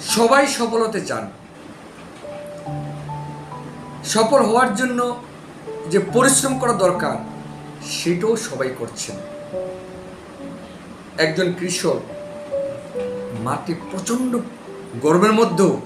সবাই সফল হতে চান। সফল হওয়ার জন্য যে পরিশ্রম করা দরকার, সেটাও সবাই করছেন। একজন কৃষক মাটি প্রচণ্ড গর্বের মধ্যেও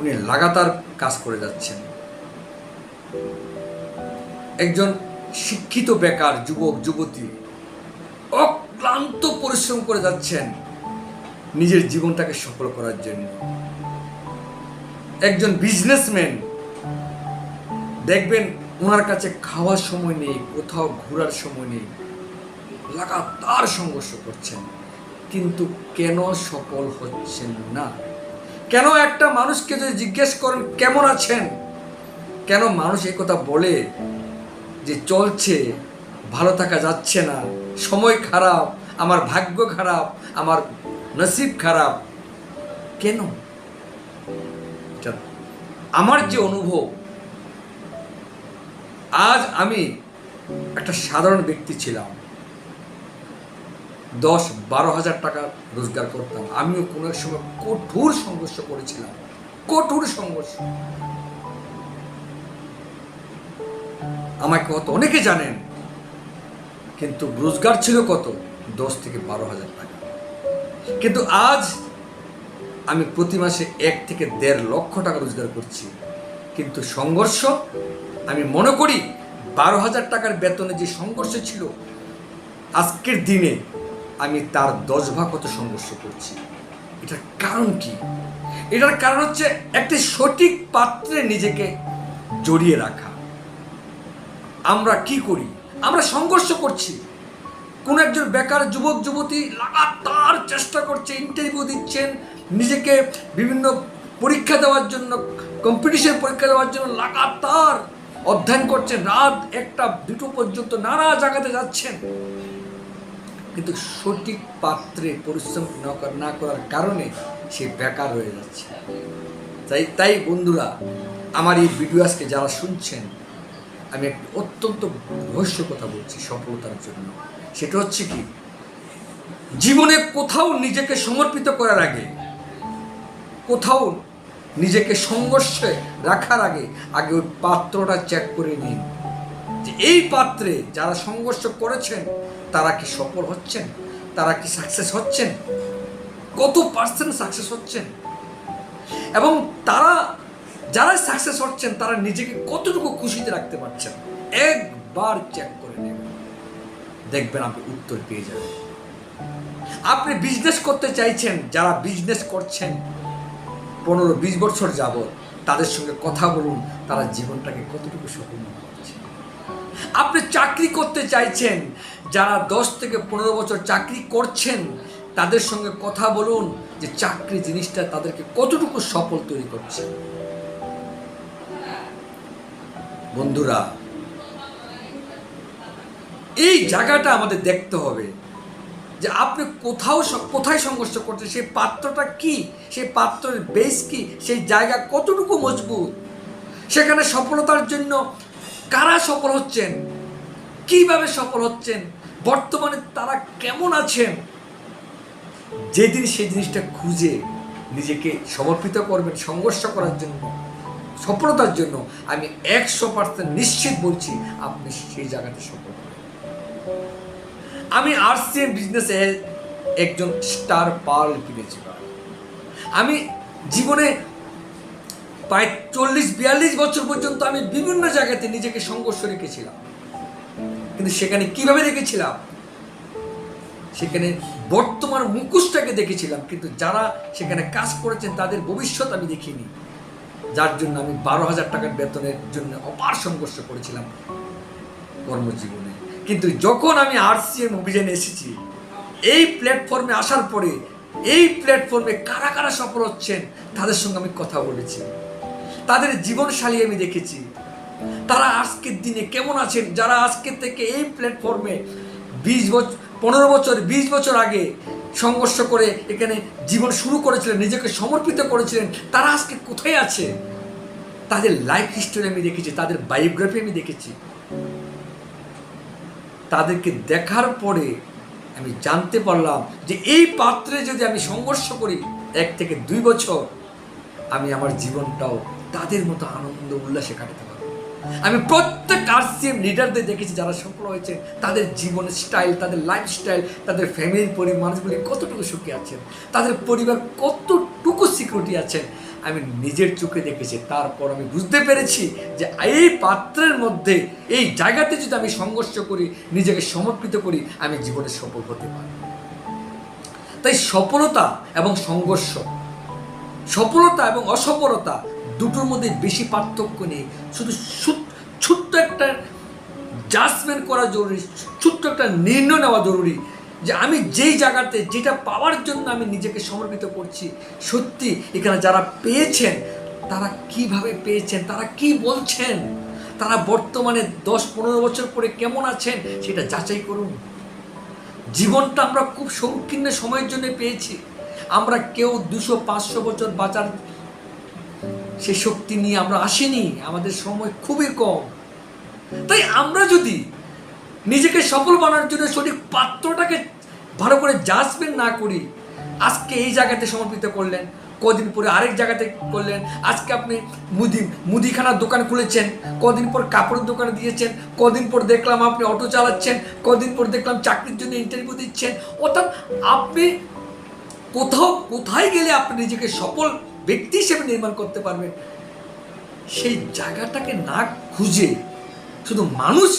উনি লাগাতার কাজ করে যাচ্ছেন। একজন শিক্ষিত বেকার, যুবক, যুবতী অক্লান্ত পরিশ্রম করে যাচ্ছেন। নিজের জীবনটাকে সফল করার জন্য। একজন বিজনেসম্যান দেখবেন ওনার কাছে খাওয়ার সময় নেই, কোথাও ঘোরার সময় নেই, লাগাতার সংঘর্ষ করছেন। কিন্তু কেন সফল হচ্ছেন না? কেন একটা মানুষকে যদি জিজ্ঞেস করেন, কেমন আছেন? কেন মানুষ এই কথা বলে যে, চলছে, ভালো থাকা যাচ্ছে না, সময় খারাপ, আমার ভাগ্য খারাপ, আমার নসিব খারাপ। কেন? আমার যে অনুভব, আজ আমি একটা সাধারণ ব্যক্তি ছিলাম। দশ বারো হাজার টাকা রোজগার করতাম। আমিও কোনো এক সময় কঠোর সংঘর্ষ করেছিলাম। কঠোর সংঘর্ষ। আমাকে হয়তো অনেকে জানেন, কিন্তু রোজগার ছিল কত? দশ থেকে বারো হাজার টাকা। কিন্তু আজ আমি প্রতি মাসে এক থেকে দেড় লক্ষ টাকা রোজগার করছি। কিন্তু সংঘর্ষ, আমি মনে করি বারো হাজার টাকার বেতনে যে সংঘর্ষ ছিল, আজকের দিনে আমি তার দশ ভাগ কত সংঘর্ষ করছি। এটার কারণ কি? এটার কারণ হচ্ছে একটি সঠিক পাত্রে নিজেকে জড়িয়ে রাখা। আমরা কি করি? আমরা সংঘর্ষ করছি। কোন একজন বেকার যুবক, যুবতী লাগাতার চেষ্টা করছে ইন্টারভিউ দিচ্ছেন, নিজেকে বিভিন্ন পরীক্ষা দেওয়ার জন্য কম্পিটিশন পরীক্ষা দেওয়ার জন্য লাগাতার অধ্যয়ন করছেন রাত একটা, দুটো পর্যন্ত নানা জায়গাতে যাচ্ছেন। কিন্তু সঠিক পাত্রে পরিশ্রম না না করার কারণে সে বেকার হয়ে যাচ্ছে। তাই তাই বন্ধুরা, আমার এই ভিডিও আজকে যারা শুনছেন, আমি একটি অত্যন্ত রহস্য কথা বলছি সফলতার জন্য। সেটা হচ্ছে কি? জীবনে কোথাও নিজেকে সমর্পিত করার আগে, কোথাও নিজেকে সংঘর্ষে রাখার আগে আগে ওই পাত্রটা চেক করে নিন। যে এই পাত্রে যারা সংঘর্ষ করেছেন, তারা কি সফল হচ্ছেন? তারা কি সাকসেস হচ্ছেন? কত পার্সেন্ট সাকসেস হচ্ছেন? এবং তারা যারা সাকসেস হচ্ছেন, তারা নিজেকে কতটুকু খুশিতে রাখতে পারছেন? একবার চেক দেখবেন আপনি উত্তর পেয়ে যাবেন। আপনি বিজনেস করতে চাইছেন, যারা বিজনেস করছেন, পনেরো বিশ বছর যাবত তাদের সঙ্গে কথা বলুন, তারা জীবনটাকে কতটুকু সফল করছে। আপনি চাকরি করতে চাইছেন, যারা দশ থেকে পনেরো বছর চাকরি করছেন, তাদের সঙ্গে কথা বলুন যে চাকরি জিনিসটা তাদেরকে কতটুকু সফল তৈরি করছে। বন্ধুরা এই জায়গাটা আমাদের দেখতে হবে যে আপনি কোথাও কোথায় সংঘর্ষ করছেন, সেই পাত্রটা কি? সেই পাত্রের বেস কি? সেই জায়গা কতটুকু মজবুত? সেখানে সফলতার জন্য কারা সফল হচ্ছেন? কীভাবে সফল হচ্ছেন? বর্তমানে তারা কেমন আছেন? যেদিন সেই জিনিসটা খুঁজে নিজেকে সমর্পিত করবেন, সংঘর্ষ করার জন্য, সফলতার জন্য, আমি একশো পার্সেন্ট নিশ্চিত বলছি, আপনি সেই জায়গাতে সফল আমি আরসিএম বিজনেসে একজন স্টার পার্ল কিনেছিলাম আমি জীবনে প্রায় চল্লিশ, বিয়াল্লিশ বছর পর্যন্ত আমি বিভিন্ন জায়গাতে নিজেকে সংঘর্ষ রেখেছিলাম। কিন্তু সেখানে কীভাবে রেখেছিলাম? সেখানে বর্তমান মুখোশটাকে দেখেছিলাম, কিন্তু যারা সেখানে কাজ করেছেন তাদের ভবিষ্যৎ আমি দেখিনি। যার জন্য আমি বারো হাজার টাকার বেতনের জন্য অপার সংঘর্ষ করেছিলাম কর্মজীবনে। কিন্তু যখন আমি আরসিএম অভিযানে এসেছি, এই প্ল্যাটফর্মে আসার পরে, এই প্ল্যাটফর্মে কারা কারা সফল হচ্ছেন, তাদের সঙ্গে আমি কথা বলেছি। তাদের জীবনশালী আমি দেখেছি। তারা আজকের দিনে কেমন আছেন? যারা আজকের থেকে এই প্ল্যাটফর্মে বিশ বছর পনেরো বছর, বিশ বছর আগে সংঘর্ষ করে এখানে জীবন শুরু করেছিলেন, নিজেকে সমর্পিত করেছিলেন, তারা আজকে কোথায় আছে? তাদের লাইফ হিস্টোরি আমি দেখেছি, তাদের বায়োগ্রাফি আমি দেখেছি। তাদেরকে দেখার পরে আমি জানতে পারলাম যে এই পাত্রে যদি আমি সংঘর্ষ করি, এক থেকে দুই বছর আমি আমার জীবনটাও তাদের মতো আনন্দ উল্লাসে কাটাতে পারব। আমি প্রত্যেক আরসিএম লিডারদের দেখেছি যারা সফল হয়েছে, তাদের জীবনের স্টাইল তাদের লাইফস্টাইল তাদের ফ্যামিলির পরি মানুষগুলি কতটুকু সুখী আছেন, তাদের পরিবার কতটুকু সিকিউরিটি আছেন আমি নিজের চোখে দেখেছি, তারপর আমি বুঝতে পেরেছি যে এই পাত্রের মধ্যে, এই জায়গাতে যদি আমি সংঘর্ষ করি, নিজেকে সমর্পিত করি, আমি জীবনে সফল হতে পারি তাই সফলতা এবং সংঘর্ষ, সফলতা এবং অসফলতা দুটোর মধ্যে বেশি পার্থক্য নেই। শুধু ছোট্ট একটা জাজমেন্ট করা জরুরি, ছোট্ট একটা নির্ণয় নেওয়া জরুরি যে আমি যেই জায়গাতে যেটা পাওয়ার জন্য আমি নিজেকে সমর্পিত করছি, সত্যি এখানে যারা পেয়েছেন, তারা কীভাবে পেয়েছেন, তারা কি বলছেন, তারা বর্তমানে দশ পনেরো বছর পরে কেমন আছেন, সেটা যাচাই করুন। জীবনটা আমরা খুব সংকীর্ণ সময়ের জন্য পেয়েছি। আমরা কেউ দুশো, পাঁচশো বছর বাঁচার সে শক্তি নিয়ে আমরা আসিনি, আমাদের সময় খুবই কম। তাই আমরা যদি নিজেকে সফল বানানোর জন্য সঠিক পাত্রটাকে ভালো করে জাজমেন্ট না করি আজকে এই জায়গাতে সমর্পিত করলেন, কদিন পরে আরেক জায়গাতে করলেন, আজকে আপনি মুদি মুদিখানার দোকান খুলেছেন, কদিন পর কাপড়ের দোকান দিয়েছেন, কদিন পর দেখলাম আপনি অটো চালাচ্ছেন, কদিন পর দেখলাম চাকরির জন্য ইন্টারভিউ দিচ্ছেন। অর্থাৎ আপনি কোথাও, কোথায় গেলে আপনি নিজেকে সফল ব্যক্তি হিসেবে নির্মাণ করতে পারবেন, সেই জায়গাটাকে না খুঁজে শুধু মানুষ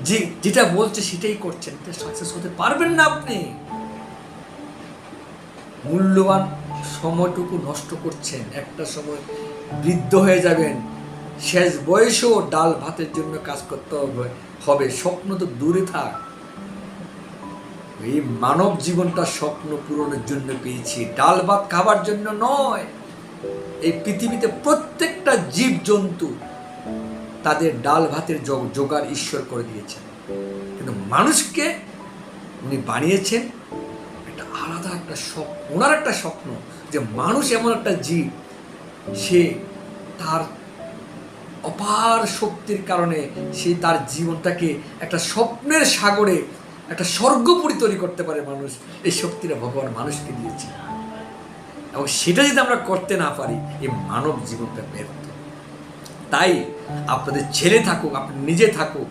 যে যেটা বলছে সেটাই করছেন। সাকসেস হতে পারবেন না আপনি। মূল্যবান সময়টুকু নষ্ট করছেন। একটা সময় বৃদ্ধ হয়ে যাবেন। শেষ বয়সেও ডাল ভাতের জন্য কাজ করতে হবে। স্বপ্ন তো দূরে থাক। এই মানব জীবনটা স্বপ্ন পূরণের জন্য পেয়েছি। ডাল ভাত খাবার জন্য নয়। এই পৃথিবীতে প্রত্যেকটা জীব জন্তু তাদের ডাল ভাতের জোগাড় ঈশ্বর করে দিয়েছেন। কিন্তু মানুষকে উনি বানিয়েছেন একটা আলাদা একটা স্বপ্ন, ওনার একটা স্বপ্ন যে মানুষ এমন একটা জীব, সে তার অপার শক্তির কারণে সে তার জীবনটাকে একটা স্বপ্নের সাগরে, একটা স্বর্গপুরী তৈরি করতে পারে মানুষ। এই শক্তিটা ভগবান মানুষকে দিয়েছে এবং সেটা যদি আমরা করতে না পারি, এই মানব জীবনটা ব্যর্থ। তাই আপনাদের ছেলে থাকুক আপনি নিজে থাকুক,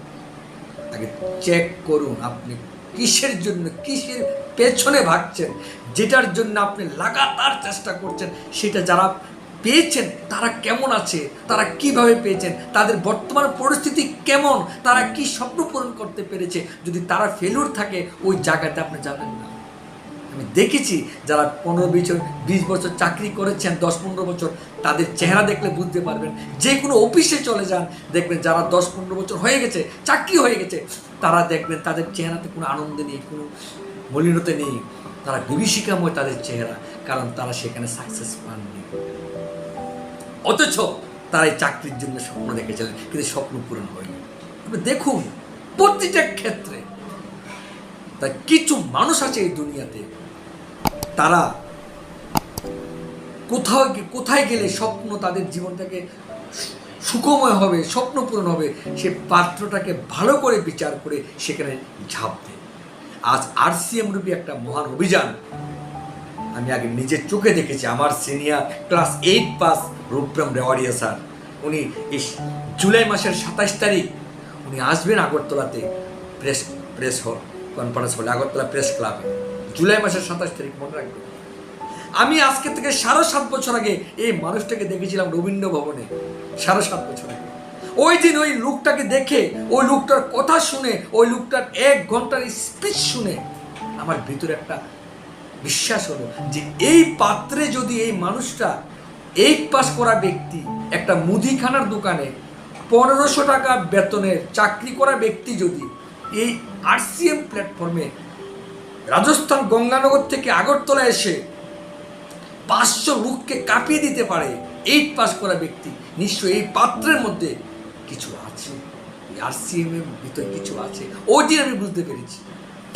আগে চেক করুন আপনি কিসের জন্য, কিসের পেছনে ভাগছেন, যেটার জন্য আপনি লাগাতার চেষ্টা করছেন, সেটা যারা পেয়েছেন, তারা কেমন আছে, তারা কীভাবে পেয়েছেন, তাদের বর্তমান পরিস্থিতি কেমন, তারা কি স্বপ্ন পূরণ করতে পেরেছে, যদি তারা ফেলুর থাকে, ওই জায়গাতে আপনি যাবেন না। আমি দেখেছি যারা পনেরো বছর বিশ বছর চাকরি করেছেন, দশ পনেরো বছর, তাদের চেহারা দেখলে বুঝতে পারবেন। যে কোনো অফিসে চলে যান, দেখবেন যারা দশ পনেরো বছর হয়ে গেছে, চাকরি হয়ে গেছে, তারা দেখবেন তাদের চেহারাতে কোনো আনন্দ নেই, কোনো মলিনতা নেই। তারা বিভীষিকাময় তাদের চেহারা, কারণ তারা সেখানে সাকসেস পাননি। অথচ তারা এই চাকরির জন্য স্বপ্ন দেখেছিলেন, কিন্তু স্বপ্ন পূরণ হয়নি। দেখুন, প্রতিটা ক্ষেত্রে তাই কিছু মানুষ আছে এই দুনিয়াতে। তারা কোথাও কোথায় গেলে স্বপ্ন তাদের জীবনটাকে সুখময় হবে স্বপ্ন পূরণ হবে, সে পাত্রটাকে ভালো করে বিচার করে সেখানে ঝাঁপ দেয়। আজ আর সিএম রূপী একটা মহান অভিযান। আমি আগে নিজের চোখে দেখেছি, আমার senior class eight pass Ruparam Rewaria sir. উনি জুলাই মাসের সাতাশ তারিখ, উনি আসবেন আগরতলাতে, প্রেস প্রেস হল। কনফারেন্স হলে, আগরতলা প্রেস ক্লাবে জুলাই মাসের সাতাশ তারিখ, মনে রাখবেন আমি আজকে থেকে সাড়ে সাত বছর আগে এই মানুষটাকে দেখেছিলাম রবীন্দ্র ভবনে, সাড়ে সাত বছর আগে। ওই দিন ওই লোকটাকে দেখে, ওই লোকটার কথা শুনে, ওই লোকটার এক ঘণ্টার স্পিচ শুনে আমার ভিতরে একটা বিশ্বাস হলো যে এই পাত্রে যদি এই মানুষটা এইট পাস করা ব্যক্তি, একটা মুদিখানার দোকানে পনেরোশো টাকা বেতনের চাকরি করা ব্যক্তি যদি এই আরসিএম প্ল্যাটফর্মে রাজস্থান গঙ্গানগর থেকে আগরতলা এসে পাঁচশো রুখকে কাঁপিয়ে দিতে পারে এইট পাস করা ব্যক্তি। নিশ্চয়ই এই পাত্রের মধ্যে কিছু আছে। আর সিএম এর ভিতরে কিছু আছে। ওই দিন আমি বুঝতে পেরেছি।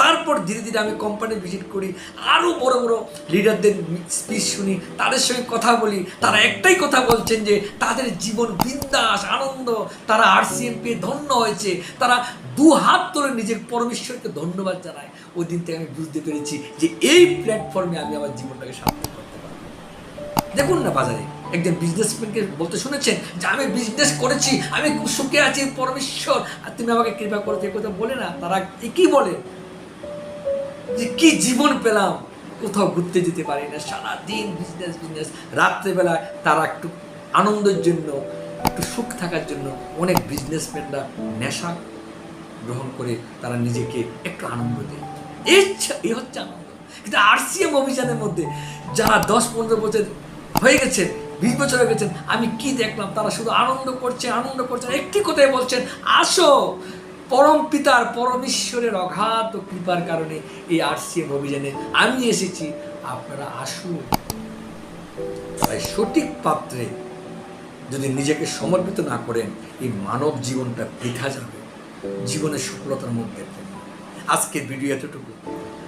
তারপর ধীরে ধীরে আমি কোম্পানি ভিজিট করি আরও বড় বড় লিডারদের স্পিচ শুনি, তাদের সঙ্গে কথা বলি, তারা একটাই কথা বলছেন যে তাদের জীবন বিন্দাস, আনন্দ, তারা আরসিএম পেয়ে ধন্য হয়েছে, তারা দু হাত ধরে নিজের পরমেশ্বরকে ধন্যবাদ জানায়। ওই দিন থেকে আমি বুঝতে পেরেছি যে এই প্ল্যাটফর্মে আমি আমার জীবনটাকে সার্থক করতে পারব। দেখুন না বাজারে, একজন বিজনেসম্যানকে বলতে শুনেছেন যে, আমি বিজনেস করেছি, আমি সুখে আছি, পরমেশ্বর। আর তুমি আমাকে কৃপা করতে কথা বলে না, তারা কি বলে। যে কি জীবন পেলাম? কোথাও ঘুরতে যেতে পারি না। সারাদিন বিজনেস বিজনেস রাত্রেবেলা তারা একটু আনন্দের জন্য, একটু সুখ থাকার জন্য অনেক বিজনেসম্যানরা নেশা গ্রহণ করে তারা নিজেকে একটু আনন্দ দেয়। এই হচ্ছে- এই হচ্ছে আনন্দ। কিন্তু আরসিএম অভিযানের মধ্যে যারা দশ, পনেরো বছর হয়ে গেছেন বিশ বছর হয়ে গেছেন আমি কি দেখলাম? তারা শুধু আনন্দ করছে আনন্দ করছে। একটি কথাই বলছেন, আসো পরম পিতার পরমেশ্বরের অগাধ কৃপার কারণে এই আরসিএম অভিযানে আমি এসেছি। আপনারা আসুন। তাই সঠিক পাত্রে যদি নিজেকে সমর্পিত না করেন, এই মানব জীবনটা বৃথা যাবে। জীবনের সফলতার মধ্যে আজকের ভিডিও এতটুকু।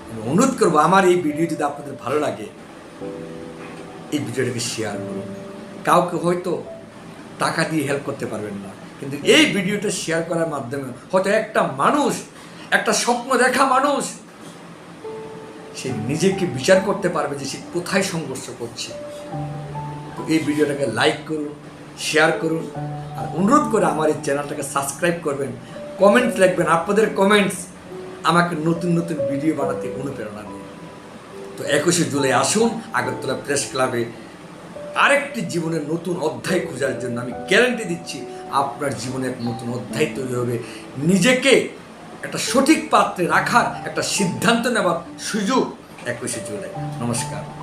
আমি অনুরোধ করব, আমার এই ভিডিও যদি আপনাদের ভালো লাগে, এই ভিডিওটাকে শেয়ার করুন। কাউকে হয়তো টাকা দিয়ে হেল্প করতে পারবেন না। কিন্তু এই ভিডিওটা শেয়ার করার মাধ্যমে হয়তো একটা মানুষ, একটা স্বপ্ন দেখা মানুষ, সে নিজেকে বিচার করতে পারবে যে সে কোথায় সংঘর্ষ করছে। তো এই ভিডিওটাকে লাইক করুন শেয়ার করুন, আর অনুরোধ করে আমার এই চ্যানেলটাকে সাবস্ক্রাইব করবেন। কমেন্টস লিখবেন, আপনাদের কমেন্টস আমাকে নতুন নতুন ভিডিও বানাতে অনুপ্রেরণা দেয় তো একুশে জুলাই আসুন, আগরতলা প্রেস ক্লাবে আরেকটি জীবনের নতুন অধ্যায় খোঁজার জন্য আমি গ্যারান্টি দিচ্ছি আপনার জীবনে এক নতুন অধ্যায় তৈরি হবে। নিজেকে একটা সঠিক পাত্রে রাখার একটা সিদ্ধান্ত নেওয়ার সুযোগ একুশে জুলাই। নমস্কার।